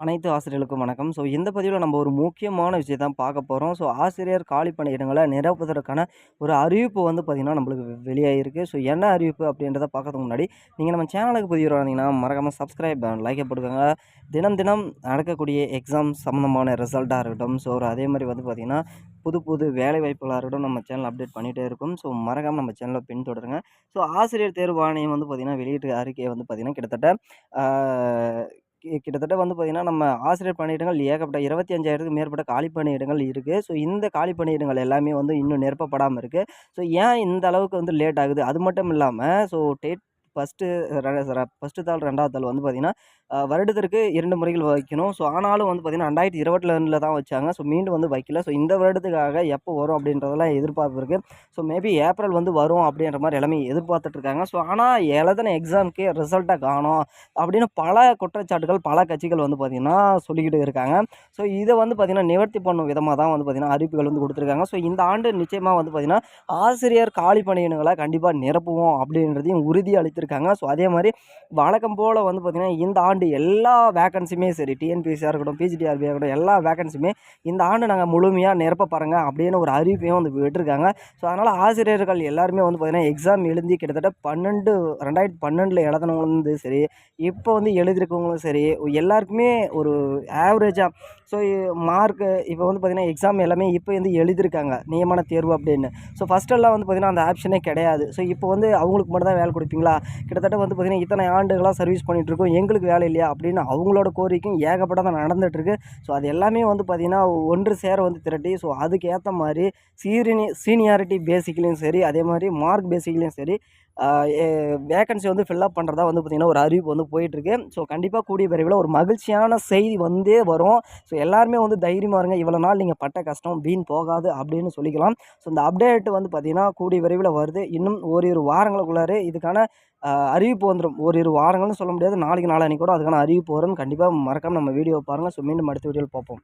அனைத்து ஆசிரியர்களுக்கும் வணக்கம். ஸோ இந்த பதிவில் நம்ம ஒரு முக்கியமான விஷயத்தை தான் பார்க்க போகிறோம் ஸோ ஆசிரியர் காலி பணியிடங்களை நிரப்புவதற்கான ஒரு அறிவிப்பு வந்து பார்த்திங்கன்னா நம்மளுக்கு வெளியாகிருக்கு. ஸோ என்ன அறிவிப்பு அப்படின்றத பார்க்கறதுக்கு முன்னாடி, நீங்கள் நம்ம சேனலுக்கு புதிய இருந்தீங்கன்னா, மறக்காமல் சப்ஸ்கிரைப் லைக்கை போட்டுக்கோங்க. தினம் தினம் நடக்கக்கூடிய எக்ஸாம் சம்மந்தமான ரிசல்ட்டாக இருக்கட்டும், ஸோ ஒரு அதே மாதிரி வந்து பார்த்திங்கன்னா புது புது வேலைவாய்ப்புகளா இருக்கட்டும், நம்ம சேனல் அப்டேட் பண்ணிகிட்டே இருக்கும் ஸோ மறக்காமல் நம்ம சேனலை பின்தொடருங்க. ஸோ ஆசிரியர் தேர்வு ஆணையம் வந்து பார்த்திங்கன்னா வெளியீட்டு அறிக்கையை வந்து பார்த்திங்கன்னா கிட்டத்தட்ட கிட்டத்தட்ட வந்து பார்த்தீங்கன்னா, நம்ம ஆசிரியர் பணியிடங்கள் ஏகப்பட்ட 25,000க்கு மேற்பட்ட காலி பணியிடங்கள் இருக்குது ஸோ இந்த காலி பணியிடங்கள் எல்லாமே வந்து இன்னும் நிரப்பப்படாமல் இருக்குது ஸோ ஏன் இந்த அளவுக்கு வந்து லேட் ஆகுது? அது மட்டும் இல்லாமல் so date first first first தாள், ரெண்டாவது தாள் வந்து பார்த்தீங்கன்னா, வருடத்திற்கு இரண்டு முறைகள் வைக்கணும். ஸோ ஆனாலும் வந்து பார்த்தீங்கன்னா, 2022ல தான் வச்சாங்க. ஸோ மீண்டும் வந்து வைக்கல. ஸோ இந்த வருடத்துக்காக எப்போ வரும் அப்படின்றதெல்லாம் எதிர்பார்ப்பு இருக்குது ஸோ மேபி ஏப்ரல் வந்து வரும் அப்படின்ற மாதிரி எல்லாமே எதிர்பார்த்துட்ருக்காங்க ஸோ ஆனால் எழுதுன எக்ஸாம்க்கே ரிசல்ட்டை காணும் அப்படின்னு பல குற்றச்சாட்டுகள், பல கட்சிகள் வந்து பார்த்திங்கன்னா சொல்லிக்கிட்டு இருக்காங்க. ஸோ இதை வந்து பார்த்தீங்கன்னா, நிவர்த்தி பண்ணும் விதமாக தான் வந்து பார்த்தீங்கன்னா, அறிவிப்புகள் வந்து கொடுத்துருக்காங்க ஸோ இந்த ஆண்டு நிச்சயமாக வந்து பார்த்தீங்கன்னா, ஆசிரியர் காலி பணியினங்களை கண்டிப்பாக நிரப்புவோம் அப்படின்றதையும் உறுதி அளித்திருக்காங்க. இருக்காங்க ஸோ அதே மாதிரி வழக்கம் போல் வந்து பார்த்திங்கன்னா இந்த ஆண்டு எல்லா வேக்கன்ஸியுமே சரி, டிஎன்பிஎஸ்சியாக இருக்கட்டும், பிஜிடிஆர்பியாக இருக்கட்டும், எல்லா வேக்கன்ஸியுமே இந்த ஆண்டு நாங்கள் முழுமையாக நிரப்ப போறோங்க அப்படின்னு ஒரு அறிவிப்பையும் வந்து விட்டுருக்காங்க. ஸோ அதனால் ஆசிரியர்கள் எல்லாருமே வந்து பார்த்திங்கன்னா எக்ஸாம் எழுதி கிட்டத்தட்ட 12 2012ல எழுதுனவங்களும் சரி, இப்போ வந்து எழுதியிருக்கவங்களும் சரி, எல்லாருக்குமே ஒரு ஆவரேஜாக ஸோ மார்க்கு இப்போ வந்து பார்த்திங்கன்னா எக்ஸாம் எல்லாமே இப்போ வந்து எழுதியிருக்காங்க. நியமன தேர்வு அப்படின்னு. ஸோ ஃபஸ்ட்டெல்லாம் வந்து பார்த்திங்கன்னா அந்த ஆப்ஷனே கிடையாது. ஸோ இப்போ வந்து அவங்களுக்கு மட்டும் தான் வேலை கொடுப்பீங்களா கிட்டத்தட்ட வந்து பார்த்திங்கன்னா இத்தனை ஆண்டுகளாக சர்வீஸ் பண்ணிகிட்ருக்கோம் எங்களுக்கு வேலை இல்லையா? அப்படின்னு அவங்களோட கோரிக்கையும் ஏகப்பட்டது நடந்துகிட்ருக்கு ஸோ அது எல்லாமே வந்து பார்த்திங்கன்னா ஒன்று சேர வந்து திரட்டி, ஸோ அதுக்கு மாதிரி சீரினி சீனியாரிட்டி பேசிக்லேயும் சரி, அதே மாதிரி மார்க் பேசிக்லேயும் சரி, வேகன்சி வந்து ஃபில் அப் வந்து பார்த்தீங்கன்னா, ஒரு அறிவிப்பு வந்து போயிட்டுருக்கு. ஸோ கண்டிப்பாக கூடிய விரைவில் ஒரு மகிழ்ச்சியான செய்தி வந்தே வரும். ஸோ எல்லாருமே வந்து தைரியமா இருங்க. இவ்வளோ நாள் நீங்கள் பட்ட கஷ்டம் வீண் போகாது அப்படின்னு சொல்லிக்கலாம். ஸோ இந்த அப்டேட் வந்து பார்த்தீங்கன்னா, கூடிய விரைவில் வருது. இன்னும் ஓரிரு வாரங்களுக்குள்ளார இதுக்கான அ அறிவிப்பு ஒரு ஓரிரு வாரங்கள்னு சொல்ல முடியாது. நாளைக்கு நாளான்னைக்கு கூட அதுக்கான அறிவிப்பு வரும். கண்டிப்பாக மறக்காம நம்ம வீடியோ பாருங்கள் ஸோ மீண்டும் அடுத்த வீடியோவில் பார்ப்போம்.